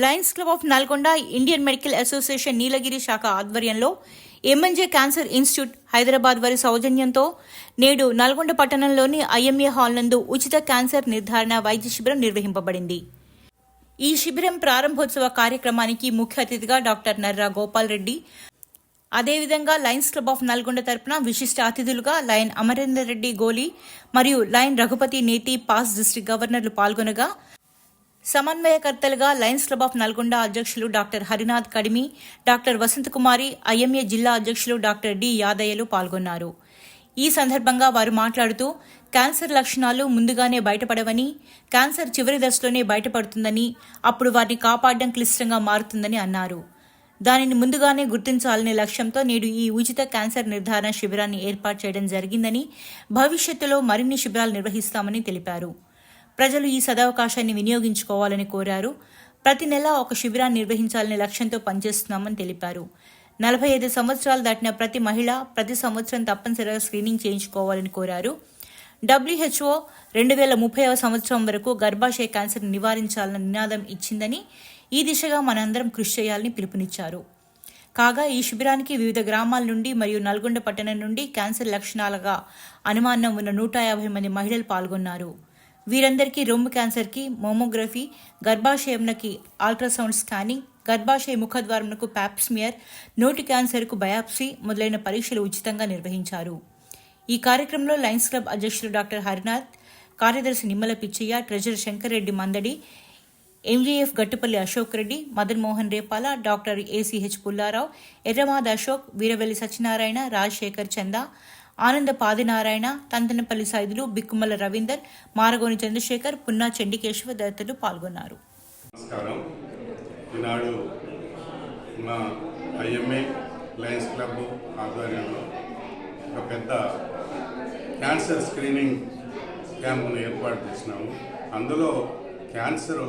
Lions Club of Nalgonda Indian Medical Association Nilagiri శాఖ ఆధ్వర్యంలో MNJ cancer institute Hyderabad వారి సౌజన్యంతో నేడు నల్గొండ పట్టణంలోని ఐఎంఏ హాల్ నందు ఉచిత క్యాన్సర్ నిర్ధారణ వైద్య శిబిరం నిర్వహింపబడింది. ఈ శిబిరం ప్రారంభోత్సవ కార్యక్రమానికి ముఖ్య అతిథిగా డాక్టర్ నర్రా గోపాల్ రెడ్డి అదేవిధంగా లయన్స్ క్లబ్ ఆఫ్ నల్గొండ తరపున విశిష్ట అతిథులుగా లయన్ అమరేందర్ రెడ్డి గోలి మరియు లయన్ రఘుపతి నేతి పాస్ డిస్టిక్ గవర్నర్లు పాల్గొనగా సమన్వయకర్తలుగా లయన్స్ క్లబ్ ఆఫ్ నల్గొండ అధ్యక్షులు doctor Harinath Kadimi doctor Vasanthakumari IMA జిల్లా అధ్యక్షులు డాక్టర్ డి యాదయ్యలు పాల్గొన్నారు. ఈ సందర్భంగా వారు మాట్లాడుతూ క్యాన్సర్ లక్షణాలు ముందుగానే బయటపడవని క్యాన్సర్ చివరి దశలోనే బయటపడుతుందని అప్పుడు వారిని కాపాడడం క్లిష్టంగా మారుతుందని అన్నారు. దానిని ముందుగానే గుర్తించాలనే లక్ష్యంతో నేడు ఈ ఉచిత క్యాన్సర్ నిర్ధారణ శిబిరాన్ని ఏర్పాటు చేయడం జరిగిందని భవిష్యత్తులో మరిన్ని శిబిరాలు నిర్వహిస్తామని తెలిపారు. ప్రజలు ఈ సదవకాశాన్ని వినియోగించుకోవాలని కోరారు. ప్రతి నెల ఒక శిబిరాన్ని నిర్వహించాలనే లక్ష్యంతో పనిచేస్తున్నామని తెలిపారు. నలభై ఐదు సంవత్సరాలు దాటిన ప్రతి మహిళ ప్రతి సంవత్సరం తప్పనిసరిగా స్క్రీనింగ్ చేయించుకోవాలని కోరారు. డబ్ల్యూహెచ్ఓ రెండు వేల ముప్పైవ సంవత్సరం వరకు గర్భాశయ క్యాన్సర్ నివారించాలన్న నినాదం ఇచ్చిందని ఈ దిశగా మనందరం కృషి చేయాలని పిలుపునిచ్చారు. కాగా ఈ శిబిరానికి వివిధ గ్రామాల నుండి మరియు నల్గొండ పట్టణం నుండి క్యాన్సర్ లక్షణాలుగా అనుమానం ఉన్న నూట యాభై మంది మహిళలు పాల్గొన్నారు. వీరందరికీ రొమ్ము క్యాన్సర్కి మోమోగ్రఫీ గర్భాశయంకి అల్ట్రాసౌండ్ స్కానింగ్ గర్భాశయ ముఖద్వారంకు ప్యాప్స్మియర్ నోటి క్యాన్సర్కు బయాప్సీ మొదలైన పరీక్షలు ఉచితంగా నిర్వహించారు. ఈ కార్యక్రమంలో లయన్స్ క్లబ్ అధ్యక్షులు డాక్టర్ హరినాథ్ కార్యదర్శి Nimmala Pichaiah treasurer Shankar Reddy Mandadi MVF Gattupalli Ashok Reddy Madan Mohan Repala doctor ACH Pullarao Erramada Ashok Veeravelli Satyanarayana Rajasekhar Chanda Ananda Padinarayana తంతనపల్లి Saidulu బిక్కుమల Ravinder Maragoni Chandrasekhar Punna చెండికేశ్వర తదితరులు పాల్గొన్నారు. నమస్కారం. ఈనాడు మా ఐఎంఏ లయన్స్ క్లబ్ ఆధ్వర్యంలో ఒక పెద్ద క్యాన్సర్ స్క్రీనింగ్ క్యాంపును ఏర్పాటు చేసినాము. అందులో క్యాన్సర్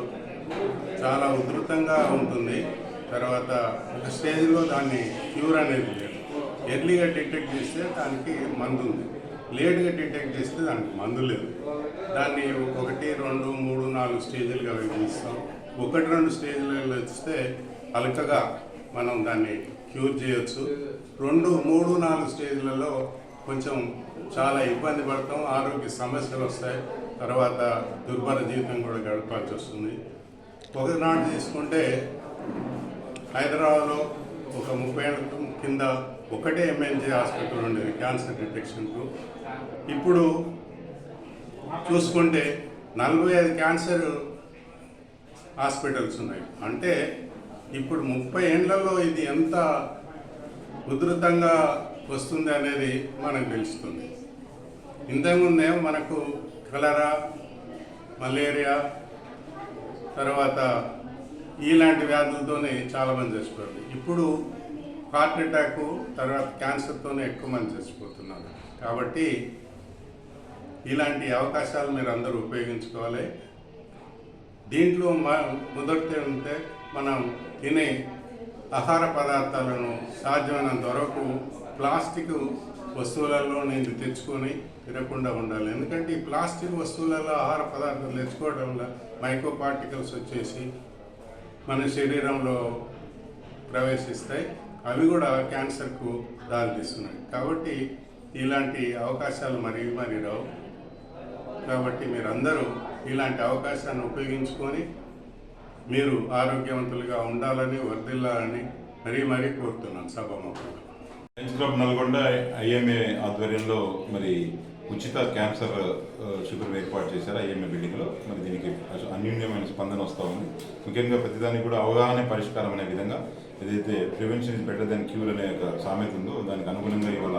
చాలా ఉధృతంగా ఉంటుంది. తర్వాత ఒక స్టేజ్లో దాన్ని క్యూర్ అనేది లేదు. ఎర్లీగా డిటెక్ట్ చేస్తే దానికి మందు ఉంది. లేట్గా డిటెక్ట్ చేస్తే దానికి మందు లేదు. దాన్ని ఒకటి రెండు మూడు నాలుగు స్టేజ్లుగా విభజిస్తాం. ఒకటి రెండు స్టేజ్లలో వస్తే అలకగా మనం దాన్ని క్యూర్ చేయొచ్చు. రెండు మూడు నాలుగు స్టేజ్లలో కొంచెం చాలా ఇబ్బంది పడతాం. ఆరోగ్య సమస్యలు వస్తాయి. తర్వాత దుర్భర జీవితం కూడా గడపాల్సి వస్తుంది. ఒకనాడు తీసుకుంటే హైదరాబాద్లో ఒక ముప్పై ఏళ్ళ కింద ఒకటే ఎంఎన్జే హాస్పిటల్ ఉండేది క్యాన్సర్ డిటెక్షన్కు ఇప్పుడు చూసుకుంటే నలభై ఐదు క్యాన్సర్ హాస్పిటల్స్ ఉన్నాయి. అంటే ఇప్పుడు ముప్పై ఏండ్లలో ఇది ఎంత ఉధృతంగా వస్తుంది అనేది మనకు తెలుస్తుంది. ఇంతకుముందేమో మనకు కలరా మలేరియా తర్వాత ఇలాంటి వ్యాధులతోనే చాలామంది చచ్చిపోయారు. ఇప్పుడు హార్ట్ అటాక్ తర్వాత క్యాన్సర్తోనే ఎక్కువ మంది చచ్చిపోతున్నారు. కాబట్టి ఇలాంటి అవకాశాలు మీరు అందరూ ఉపయోగించుకోవాలి. దీంట్లో మా మొదటి ఉంటే మనం తినే ఆహార పదార్థాలను సాధ్యమైనంత వరకు ప్లాస్టిక్ వస్తువులలో నేను తెచ్చుకొని తినకుండా ఉండాలి. ఎందుకంటే ఈ ప్లాస్టిక్ వస్తువులలో ఆహార పదార్థాలు తెచ్చుకోవడం వల్ల మైక్రో పార్టికల్స్ వచ్చేసి మన శరీరంలో ప్రవేశిస్తాయి. అవి కూడా క్యాన్సర్కు దారితీస్తున్నాయి కాబట్టి ఇలాంటి అవకాశాలు మరి మరి రావు. కాబట్టి మీరందరూ ఇలాంటి అవకాశాన్ని ఉపయోగించుకొని మీరు ఆరోగ్యవంతులుగా ఉండాలని వర్దిల్లాలని మరీ మరీ కోరుతున్నాను. సభాముఖంగా. లయన్స్ క్లబ్ నల్గొండ ఐఎంఏ ఆధ్వర్యంలో మరి ఉచిత క్యాన్సర్ శిబిరం ఏర్పాటు చేశారు ఐఎంఏ బిల్డింగ్లో? మరి దీనికి అన్యూన్యమైన స్పందన వస్తూ ఉంది. ముఖ్యంగా ప్రతిదానికి కూడా అవగాహన పరిష్కారం అనే విధంగా ఏదైతే prevention is better than cure అనే ఒక సామెత ఉందో దానికి అనుగుణంగా ఇవాళ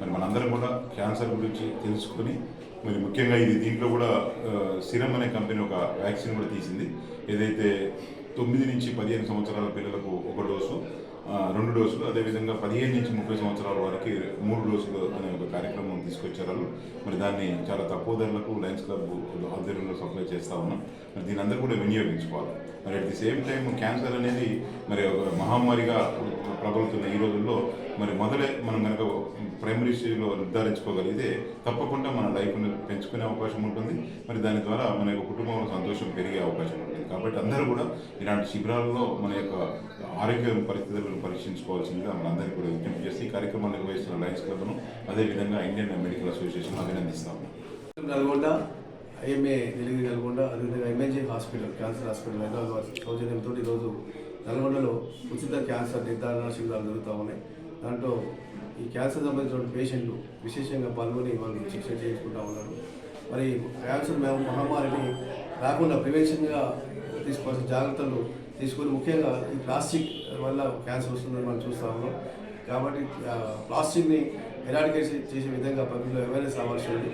మరి మనందరం కూడా క్యాన్సర్ గురించి తెలుసుకుని మరి ముఖ్యంగా ఇది దీంట్లో కూడా సిరం అనే కంపెనీ ఒక వ్యాక్సిన్ కూడా తీసింది. ఏదైతే తొమ్మిది నుంచి పదిహేను సంవత్సరాల పిల్లలకు ఒక డోసు రెండు డోసులు అదేవిధంగా పదిహేను నుంచి ముప్పై సంవత్సరాల వరకు మూడు డోసులు అనే ఒక కార్యక్రమం తీసుకొచ్చారు మరి దాన్ని చాలా తక్కువ ధరలకు లయన్స్ క్లబ్ ఆధ్వర్యంలో సప్లై చేస్తూ ఉన్నాం. మరి దీని అందరూ కూడా వినియోగించుకోవాలి. మరి at the same time cancer అనేది మరి ఒక మహమ్మారిగా ప్రబలుతున్న ఈ రోజుల్లో మరి మొదలే మనం కనుక ప్రైమరీ స్టేజ్లో నిర్ధారించుకోగలిగితే తప్పకుండా మన లైఫ్ను పెంచుకునే అవకాశం ఉంటుంది. మరి దాని ద్వారా మన యొక్క కుటుంబంలో సంతోషం పెరిగే అవకాశం ఉంటుంది. కాబట్టి అందరూ కూడా ఇలాంటి శిబిరాల్లో మన యొక్క ఆరోగ్య పరిస్థితులను పరీక్షించుకోవాల్సిందిగా మనందరికీ కూడా విజ్ఞప్తి చేసి ఈ కార్యక్రమాన్ని నిర్వహిస్తున్న లయన్స్ క్లబ్ను అదేవిధంగా ఇండియన్ మెడికల్ అసోసియేషన్ అభినందిస్తాము నల్గొండ ఐఎంఏ ఢిల్లీ నల్గొండ అదేవిధంగా MNJ hospital cancer hospital Hyderabad సౌజన్యంతో ఈరోజు నల్గొండలో ఉచిత క్యాన్సర్ నిర్ధారణ శిబిరాలు జరుగుతూ ఉన్నాయి. దాంట్లో ఈ క్యాన్సర్ సంబంధించిన పేషెంట్లు విశేషంగా పాల్గొని వాళ్ళు శిక్షణ చేసుకుంటూ ఉన్నారు. మరి క్యాన్సర్ మేము మహమ్మారిని రాకుండా ప్రివెన్షన్గా తీసుకోవాల్సిన జాగ్రత్తలు తీసుకొని ముఖ్యంగా ఈ ప్లాస్టిక్ వల్ల క్యాన్సర్ వస్తుందని మనం చూస్తూ ఉన్నాం. కాబట్టి ప్లాస్టిక్ని ఎరాడికేట్ చేసే విధంగా పబ్లిక్లో అవేర్నెస్ రావాల్సి ఉంది.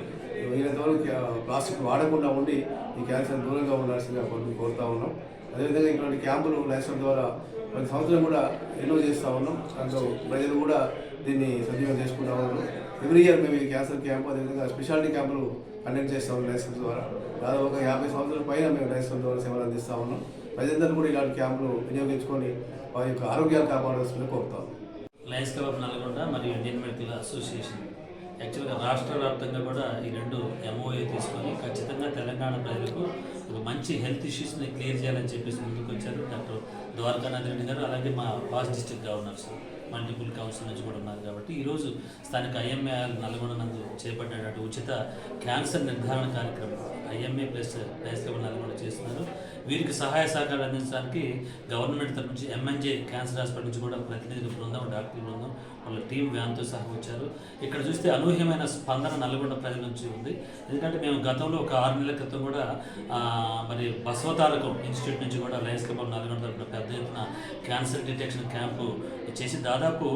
వీళ్ళంత వరకు ప్లాస్టిక్ వాడకుండా ఉండి ఈ క్యాన్సర్ దూరంగా ఉండాల్సిందిగా పబ్లిక్ కోరుతా ఉన్నాం. అదేవిధంగా ఇటువంటి క్యాంపులు లైసెన్స్ ద్వారా ప్రతి సంవత్సరం కూడా ఎన్నో చేస్తూ ఉన్నాం. దాంట్లో ప్రజలు కూడా దీన్ని సద్వినియోగం చేసుకుంటా ఉన్నాం ఎవ్రీ ఇయర్ మేము ఈ క్యాన్సర్ క్యాంపు అదేవిధంగా స్పెషాలిటీ క్యాంపులు కండక్ట్ చేస్తాం లైసెన్స్ ద్వారా. దాదాపు ఒక యాభై సంవత్సరాల పైన మేము లైసెన్స్ ద్వారా సేవలు అందిస్తూ ఉన్నాం. ప్రజలందరూ కూడా ఇలాంటి క్యాంపులు వినియోగించుకొని వారి యొక్క ఆరోగ్యాన్ని కాపాడాల్సిందిగా కోరుతాం లయన్స్ క్లబ్ నల్గొండ మరియు ఇండియన్ మెడికల్ అసోసియేషన్. యాక్చువల్గా రాష్ట్ర వ్యాప్తంగా కూడా ఈ రెండు ఎంఓఏ తీసుకొని ఖచ్చితంగా తెలంగాణ ప్రజలకు ఒక మంచి హెల్త్ ఇష్యూస్ని క్లియర్ చేయాలని చెప్పేసి ముందుకు వచ్చారు డాక్టర్ ద్వారకానాథ్ రెడ్డి గారు అలాగే మా past district governors multiple council నుంచి కూడా ఉన్నారు కాబట్టి ఈరోజు స్థానిక ఐఎంఏ నల్గొండ నందు చేపట్టినటువంటి ఉచిత క్యాన్సర్ నిర్ధారణ కార్యక్రమం IMA plus Lions Club Nalgonda చేస్తున్నారు. వీరికి సహాయ సహకారాలు అందించడానికి గవర్నమెంట్ తరఫు నుంచి ఎంఎన్జే క్యాన్సర్ హాస్పిటల్ నుంచి కూడా ప్రతినిధుల బృందం డాక్టర్ బృందం వాళ్ళ టీం వ్యాన్తో సహా వచ్చారు. ఇక్కడ చూస్తే అనూహ్యమైన స్పందన నల్గొండ ప్రజల నుంచి ఉంది. ఎందుకంటే మేము గతంలో ఒక ఆరు నెలల క్రితం కూడా మరి బసవతారకం ఇన్స్టిట్యూట్ నుంచి కూడా లయన్స్ క్లబ్ నల్గొండ తరఫున పెద్ద ఎత్తున క్యాన్సర్ డిటెక్షన్ క్యాంపు చేసి దాదాపు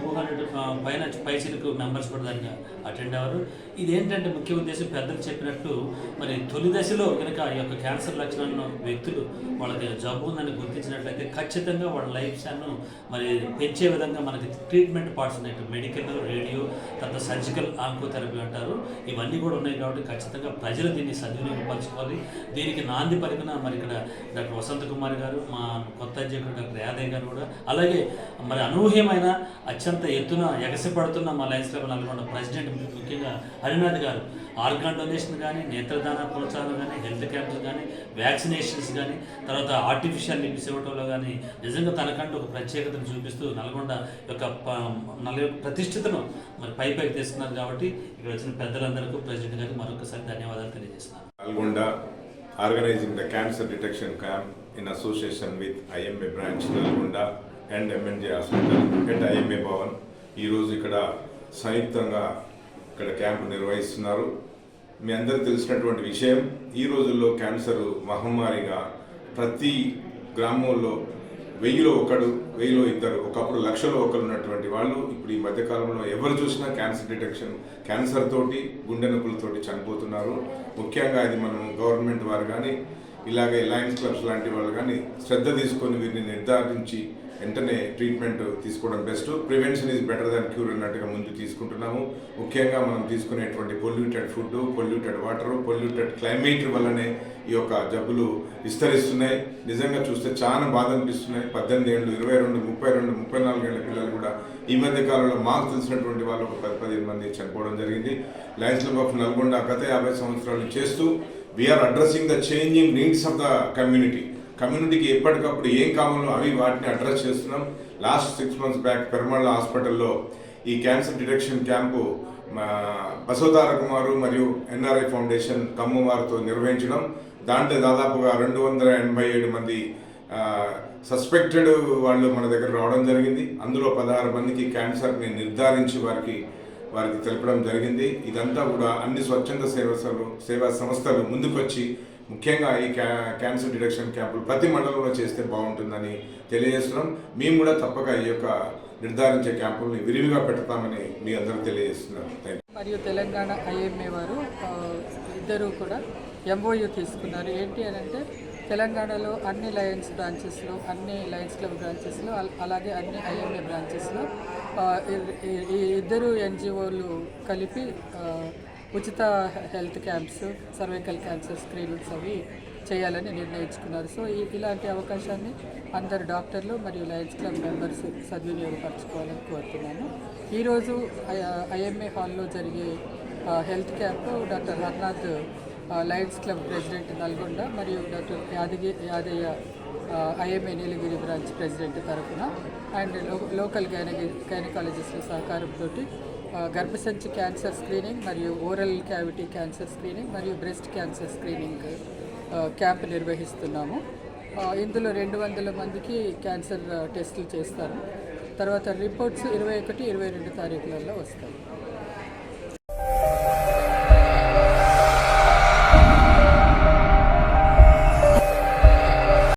టూ హండ్రెడ్ పైన పైసలకు మెంబర్స్ కూడా దానికి అటెండ్ అవ్వరు. ఇదేంటంటే ముఖ్య ఉద్దేశం పెద్దలు చెప్పినట్టు మరి తొలి దశలో కనుక ఈ యొక్క క్యాన్సర్ లక్షణాలను వ్యక్తులు వాళ్ళకి జబ్బు ఉందని గుర్తించినట్లయితే ఖచ్చితంగా వాళ్ళ లైఫ్ స్టాన్ను మరి పెంచే విధంగా మనకి ట్రీట్మెంట్ పార్ట్స్ ఉన్నాయి. మెడికల్ రేడియో తర్వాత సర్జికల్ ఆంకోథెరపీ అంటారు. ఇవన్నీ కూడా ఉన్నాయి కాబట్టి ఖచ్చితంగా ప్రజలు దీన్ని సద్వినియోగపరచుకోవాలి. దీనికి నాంది పలికిన మరి ఇక్కడ డాక్టర్ వసంత కుమార్ గారు మా కొత్త అధ్యక్షుడు డాక్టర్ యాదయ్య గారు కూడా. అలాగే మరి అనూహ్యమైన అత్యంత ఎత్తున ఎగసిపడుతున్న మా లైన్స్ క్లబ్ నల్గొండ ప్రెసిడెంట్ ముఖ్యంగా హరినాథ్ గారు. ఆర్గాన్ డొనేషన్ కానీ నేత్రదాన ప్రోత్సాహం కానీ హెల్త్ క్యాంప్స్ కానీ వ్యాక్సినేషన్స్ కానీ తర్వాత ఆర్టిఫిషియల్ లిప్స్ ఇవ్వటంలో కానీ నిజంగా తనకంటూ ఒక ప్రత్యేకతను చూపిస్తూ నల్గొండ యొక్క ప- నల్ల ప్రతిష్ఠితను మరి పై పైకి తెస్తున్నారు కాబట్టి ఇక్కడ వచ్చిన పెద్దలందరికీ ప్రెసిడెంట్ గారికి మరొకసారి ధన్యవాదాలు తెలియజేస్తున్నాను. Nalgonda organizing the cancer detection camp in association with IMA branch Nalgonda and MNJ hospital at IMA Bhavan. ఈరోజు ఇక్కడ సంయుక్తంగా ఇక్కడ క్యాంప్ నిర్వహిస్తున్నారు. మీ అందరూ తెలిసినటువంటి విషయం ఈ రోజుల్లో క్యాన్సర్ మహమ్మారిగా ప్రతి గ్రామంలో వెయ్యిలో ఒకడు వెయ్యిలో ఇద్దరు ఒకప్పుడు లక్షలో ఒకరు ఉన్నటువంటి వాళ్ళు ఇప్పుడు ఈ మధ్యకాలంలో ఎవరు చూసినా క్యాన్సర్ డిటెక్షన్ క్యాన్సర్ తోటి గుండె నొప్పులతోటి చనిపోతున్నారు. ముఖ్యంగా ఇది మనం గవర్నమెంట్ వారు కానీ ఇలాగే లయన్స్ క్లబ్స్ లాంటి వాళ్ళు కానీ శ్రద్ధ తీసుకొని వీరిని నిర్ధారించి వెంటనే ట్రీట్మెంట్ తీసుకోవడం best prevention is better than cure అన్నట్టుగా ముందు తీసుకుంటున్నాము. ముఖ్యంగా మనం తీసుకునేటువంటి polluted food polluted water polluted climate వల్లనే ఈ యొక్క జబ్బులు విస్తరిస్తున్నాయి. నిజంగా చూస్తే చాలా బాధ అనిపిస్తున్నాయి. పద్దెనిమిది ఏళ్ళు ఇరవై రెండు ముప్పై రెండు ముప్పై నాలుగు ఏళ్ళ పిల్లలు కూడా ఈ మధ్య కాలంలో మాకు తెలిసినటువంటి వాళ్ళు ఒక పది పదిహేను మంది చనిపోవడం జరిగింది. లయన్స్ క్లబ్ ఆఫ్ నల్గొండ గత యాభై సంవత్సరాలు చేస్తూ we're addressing the changing needs of the community కమ్యూనిటీకి ఎప్పటికప్పుడు ఏం కావాలో అవి వాటిని అడ్రస్ చేస్తున్నాం. Last six months back Peramalla హాస్పిటల్లో ఈ క్యాన్సర్ డిటెక్షన్ క్యాంపు బసవతార కుమారు మరియు ఎన్ఆర్ఐ ఫౌండేషన్ ఖమ్మం వారితో నిర్వహించడం. దాంట్లో దాదాపుగా రెండు వందల ఎనభై ఏడు మంది సస్పెక్టెడ్ వాళ్ళు మన దగ్గర రావడం జరిగింది. అందులో పదహారు మందికి క్యాన్సర్ని నిర్ధారించి వారికి వారికి తెలపడం జరిగింది. ఇదంతా కూడా అన్ని స్వచ్ఛంద సేవలు సేవా సంస్థలు ముందుకొచ్చి ముఖ్యంగా ఈ క్యా క్యాన్సర్ డిడక్షన్ క్యాంపులు ప్రతి మండలంలో చేస్తే బాగుంటుందని తెలియజేస్తున్నాం. మేము కూడా తప్పక ఈ యొక్క నిర్ధారించే క్యాంపుల్ని విరివిగా పెడతామని మీ అందరూ తెలియజేస్తున్నారు. మరియు తెలంగాణ ఐఎంఏ వారు ఇద్దరు కూడా ఎంఓయూ తీసుకున్నారు. ఏంటి అని అంటే తెలంగాణలో అన్ని లయన్స్ బ్రాంచెస్లో అన్ని లయన్స్ క్లబ్ బ్రాంచెస్లో అలాగే అన్ని ఐఎంఏ బ్రాంచెస్లో ఈ- ఇద్దరు ఎన్జిఓలు కలిపి ఉచిత health camps cervical cancer screenings అవి చేయాలని నిర్ణయించుకున్నారు. సో ఈ ఇలాంటి అవకాశాన్ని అందరు డాక్టర్లు మరియు లయన్స్ క్లబ్ మెంబర్స్ సద్వినియోగపరచుకోవాలని కోరుతున్నాను. ఈరోజు ఐఎంఏ హాల్లో జరిగే health camp doctor Harnath Lions Club president Nalgonda మరియు doctor యాదగి Yadaiah IMA Nilagiri branch president తరఫున అండ్ లో- లోకల్ గైనగి గైనకాలజిస్టుల సహకారంతో గర్భసంచి క్యాన్సర్ స్క్రీనింగ్ మరియు ఓరల్ క్యావిటీ క్యాన్సర్ స్క్రీనింగ్ మరియు బ్రెస్ట్ క్యాన్సర్ స్క్రీనింగ్ క్యాంప్ నిర్వహిస్తున్నాము. ఇందులో రెండు వందల మందికి క్యాన్సర్ టెస్టులు చేస్తారు. తర్వాత రిపోర్ట్స్ ఇరవై ఒకటి ఇరవై రెండు తారీఖులలో వస్తాయి.